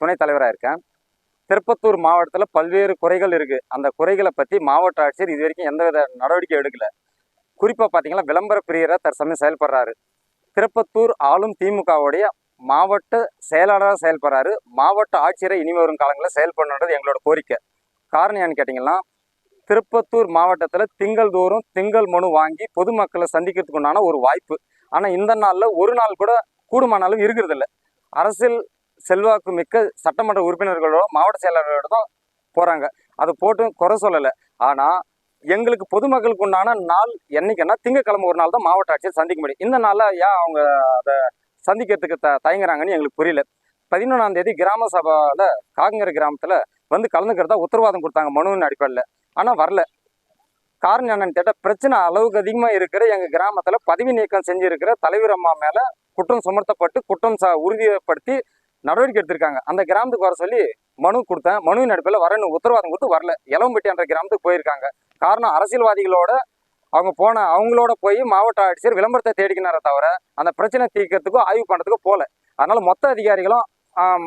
துணைத் தலைவராக இருக்கேன். திருப்பத்தூர் மாவட்டத்தில் பல்வேறு குறைகள் இருக்குது அந்த குறைகளை பற்றி மாவட்ட ஆட்சியர் இது வரைக்கும் எந்தவித நடவடிக்கை எடுக்கலை. குறிப்பாக பார்த்தீங்கன்னா விளம்பர பிரியராக தற்சமயம் செயல்படுறாரு. திருப்பத்தூர் ஆளும் திமுகவுடைய மாவட்ட செயலாளராக செயல்படுறாரு. மாவட்ட ஆட்சியரை இனி வரும் காலங்களில் செயல்படணுன்றது எங்களோட கோரிக்கை. காரணம் ஏன்னு கேட்டிங்கன்னா திருப்பத்தூர் மாவட்டத்தில் திங்கள் தோறும் திங்கள் மனு வாங்கி பொதுமக்களை சந்திக்கிறதுக்கு உண்டான ஒரு வாய்ப்பு. ஆனால் இந்த நாளில் ஒரு நாள் கூட கூடுமானாலும் இருக்கிறதில்ல. அரசியல் செல்வாக்கு மிக்க சட்டமன்ற உறுப்பினர்களோட மாவட்ட செயலாளர்களோட தான் போகிறாங்க அதை போட்டு குறை சொல்லலை. ஆனால் எங்களுக்கு பொதுமக்களுக்கு உண்டான நாள் என்னைக்குன்னா திங்கக்கிழமை ஒரு நாள் தான் மாவட்ட ஆட்சியர் சந்திக்க முடியும். இந்த நாளில் ஏன் அவங்க அதை சந்திக்கிறதுக்கு த தயங்குறாங்கன்னு எங்களுக்கு புரியல. பதினொன்றாம் தேதி கிராம சபாவில் காங்கரை கிராமத்தில் வந்து கலந்துக்கிறதா உத்தரவாதம் கொடுத்தாங்க மனுவின் அடிப்படையில். ஆனால் வரல. காரணம் என்னன்னு கேட்டால் பிரச்சனை அளவுக்கு அதிகமாக இருக்கிற எங்கள் கிராமத்தில் பதவி நீக்கம் செஞ்சுருக்கிற தலைவர் அம்மா மேலே குற்றம் சுமர்த்தப்பட்டு குற்றம் ச உறுதிப்படுத்தி நடவடிக்கை எடுத்திருக்காங்க. அந்த கிராமத்துக்கு வர சொல்லி மனு கொடுத்தேன். மனுவின் அடிப்பில் வரணும் உத்தரவாதம் கொடுத்து வரல. இளம்பட்டி என்ற கிராமத்துக்கு போயிருக்காங்க. காரணம் அரசியல்வாதிகளோட அவங்க போன அவங்களோட போய் மாவட்ட ஆட்சியர் விளம்பரத்தை தேடிக்கினார தவிர அந்த பிரச்சனை தீர்க்கறதுக்கோ ஆய்வு பண்ணுறதுக்கோ போகல அதனால் மொத்த அதிகாரிகளும்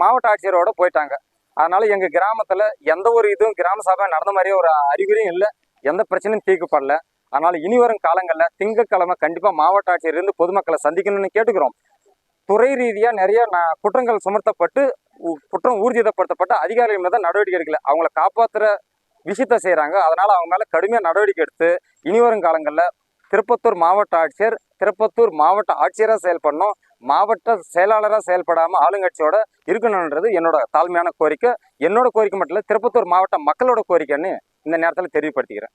மாவட்ட ஆட்சியரோட போயிட்டாங்க. அதனால் எங்கள் கிராமத்தில் எந்த ஒரு இதுவும் கிராம சபை நடந்த மாதிரியே ஒரு அறிகுறியும் இல்லை. எந்த பிரச்சனையும் தீர்க்கப்படல. அதனால் இனி வரும் காலங்களில் திங்கட்கிழமை கண்டிப்பாக மாவட்ட ஆட்சியர் இருந்து பொதுமக்களை சந்திக்கணும்னு கேட்டுக்கிறோம். துறை ரீதியாக நிறைய குற்றங்கள் சுமர்த்தப்பட்டு உ- குற்றம் ஊர்ஜிதப்படுத்தப்பட்ட அதிகாரிகள் மீது நடவடிக்கை எடுக்கல. அவங்கள காப்பாற்றுற விஷயத்த செய்கிறாங்க அதனால் அவங்க மேலே கடுமையாக நடவடிக்கை எடுத்து இனி வரும் காலங்களில் திருப்பத்தூர் மாவட்ட ஆட்சியர் திருப்பத்தூர் மாவட்ட ஆட்சியராக செயல்படணும். மாவட்ட செயலாளராக செயல்படாமல் ஆளுங்கட்சியோட இருக்கணுன்றது என்னோட தாழ்மையான கோரிக்கை. என்னோட கோரிக்கை மட்டும் இல்லை திருப்பத்தூர் மாவட்ட மக்களோட கோரிக்கைன்னு இந்த நேரத்தில் தெரியப்படுத்திக்கிறேன்.